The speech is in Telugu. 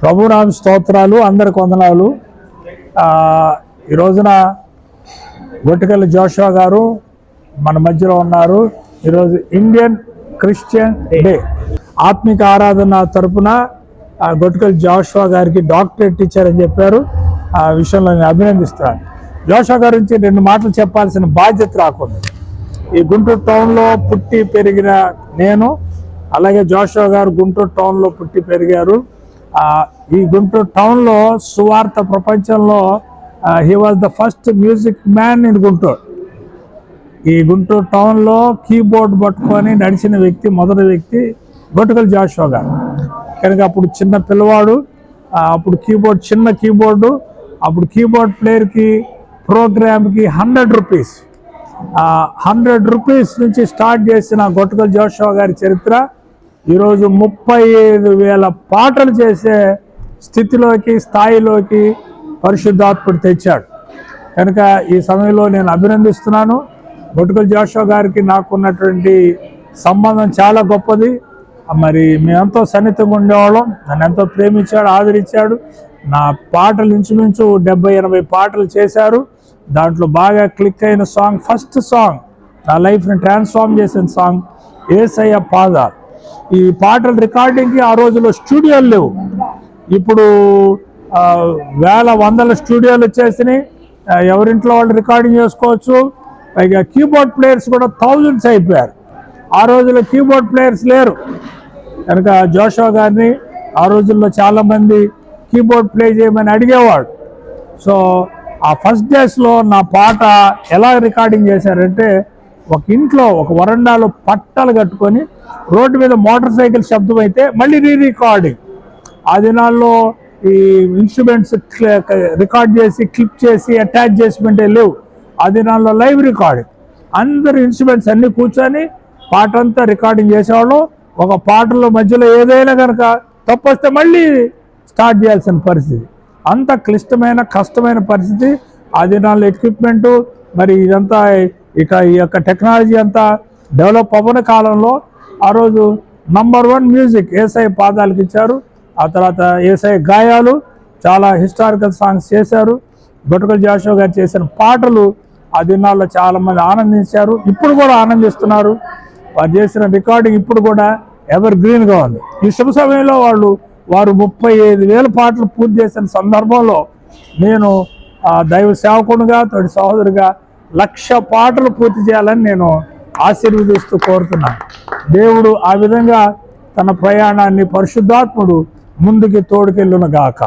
ప్రభునామ స్తోత్రాలు అందరికి వందనాలు ఈ రోజున గొట్టికల్లి జోషువా గారు మన మధ్యలో ఉన్నారు. ఈరోజు ఇండియన్ క్రిస్టియన్ డే. ఆత్మిక ఆరాధన తరపున ఆ, గొట్టికల్లి జోషువా గారికి డాక్టరేట్ టీచర్ అని చెప్పారు. ఆ విషయంలో నేను అభినందిస్తున్నాను. జోషువా గారి నుంచి రెండు మాటలు చెప్పాల్సిన బాధ్యత రాకుండా ఈ గుంటూరు టౌన్లో పుట్టి పెరిగిన నేను అలాగే జోషువా గారు గుంటూరు టౌన్లో పుట్టి పెరిగారు. ఈ గుంటూరు టౌన్లో సువార్త ప్రపంచంలో he was the first music man in Guntur. ఈ గుంటూరు టౌన్లో కీబోర్డ్ పట్టుకొని నడిచిన వ్యక్తి మొదటి వ్యక్తి గొట్టుకల్ జాషువా గారు. కనుక అప్పుడు చిన్న పిల్లవాడు అప్పుడు కీబోర్డ్ చిన్న కీబోర్డు అప్పుడు కీబోర్డ్ ప్లేయర్కి ప్రోగ్రామ్కి హండ్రెడ్ రూపీస్ హండ్రెడ్ రూపీస్ నుంచి స్టార్ట్ చేసిన గొట్టుకల్ జోషువా గారి చరిత్ర ఈరోజు ముప్పై ఐదు వేల పాటలు చేసే స్థితిలోకి స్థాయిలోకి పరిశుద్ధాత్ముడు తెచ్చాడు. కనుక ఈ సమయంలో నేను అభినందిస్తున్నాను. బొట్టుకల జోషో గారికి నాకున్నటువంటి సంబంధం చాలా గొప్పది. మరి మేమెంతో సన్నిహితంగా ఉండేవాళ్ళం. నన్ను ఎంతో ప్రేమించాడు ఆదరించాడు. నా పాటలు ఇంచుమించు డెబ్బై ఎనభై పాటలు చేశారు. దాంట్లో బాగా క్లిక్ అయిన సాంగ్ ఫస్ట్ సాంగ్ నా లైఫ్ని ట్రాన్స్ఫార్మ్ చేసిన సాంగ్ ఏసయ్య పాదాలు. ఈ పాటల రికార్డింగ్కి ఆ రోజుల్లో స్టూడియోలు లేవు. ఇప్పుడు వేల వందల స్టూడియోలు వచ్చేసినాయి. ఎవరింట్లో వాళ్ళు రికార్డింగ్ చేసుకోవచ్చు. పైగా కీబోర్డ్ ప్లేయర్స్ కూడా థౌజండ్స్ అయిపోయారు. ఆ రోజుల్లో కీబోర్డ్ ప్లేయర్స్ లేరు. కనుక జోషో గారిని ఆ రోజుల్లో చాలామంది కీబోర్డ్ ప్లే చేయమని అడిగేవాడు. సో ఆ ఫస్ట్ డేస్లో నా పాట ఎలా రికార్డింగ్ చేశారంటే ఒక ఇంట్లో ఒక వరండాలో పట్టాలు కట్టుకొని రోడ్డు మీద మోటార్ సైకిల్ శబ్దం అయితే మళ్ళీ రీ రికార్డింగ్. ఆ దినాల్లో ఈ ఇన్స్ట్రుమెంట్స్ రికార్డ్ చేసి క్లిప్ చేసి అటాచ్ చేసిమంటే లేవు. ఆ దినాల్లో లైవ్ రికార్డింగ్. అందరు ఇన్స్ట్రుమెంట్స్ అన్ని కూర్చొని పాట అంతా రికార్డింగ్ చేసేవాళ్ళం. ఒక పాటలో మధ్యలో ఏదైనా కనుక తప్పొస్తే మళ్ళీ స్టార్ట్ చేయాల్సిన పరిస్థితి. అంత క్లిష్టమైన కష్టమైన పరిస్థితి. ఆ దినాల్లో ఎక్విప్మెంటు మరి ఇదంతా ఇక ఈ యొక్క టెక్నాలజీ అంతా డెవలప్ అవ్వని కాలంలో ఆ రోజు నంబర్ వన్ మ్యూజిక్ ఏసఐ పాదాలకు ఇచ్చారు. ఆ తర్వాత ఏసఐ గాయాలు చాలా హిస్టారికల్ సాంగ్స్ చేశారు. బొటకల్ జాషో గారు చేసిన పాటలు ఆ దినాల్లో చాలామంది ఆనందించారు. ఇప్పుడు కూడా ఆనందిస్తున్నారు. వారు చేసిన రికార్డింగ్ ఇప్పుడు కూడా ఎవర్ గ్రీన్గా ఉంది. ఈ శుభ సమయంలో వాళ్ళు వారు ముప్పై ఐదు వేల పాటలు పూర్తి చేసిన సందర్భంలో నేను ఆ, దైవ సేవకునిగా తోటి సహోదరుగా లక్ష పాటలు పూర్తి చేయాలని నేను ఆశీర్వదిస్తూ కోరుతున్నాను. దేవుడు ఆ విధంగా తన ప్రయాణాన్ని పరిశుద్ధాత్ముడు ముందుకి తోడుకెళ్ళునగాక